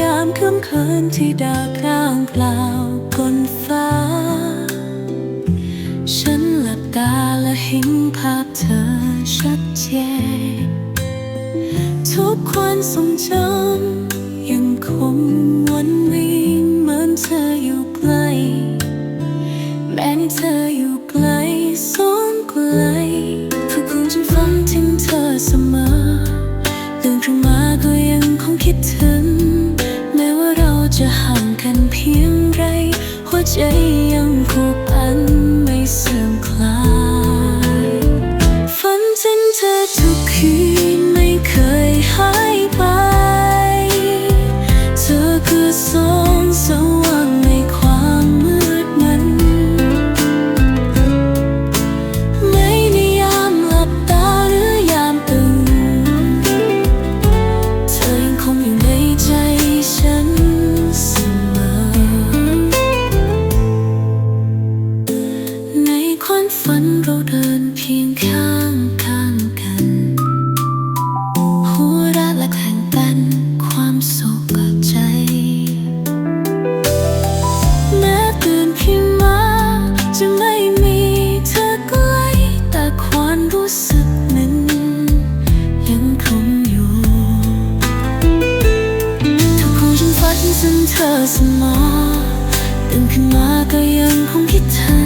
ยามค่ำคืนที่ดาวพร่างเปล่าบนฟ้า ฉันหลับตาและเห็นภาพเธอชัดเจนทุกความทรงจำยังคงวนเวียนเหมือนเธออยู่ใกล้แม้เธออยู่ไกลแสนไกล หัว กับใจ แม้ตื่นขึ้นมาจะไม่มีเธอใกล้แต่ความรู้สึกนั้นยังคงอยู่ทุกครั้งฉันฝันถึงเธอเสมอตื่นขึ้นมาก็ยังคงคิดถึง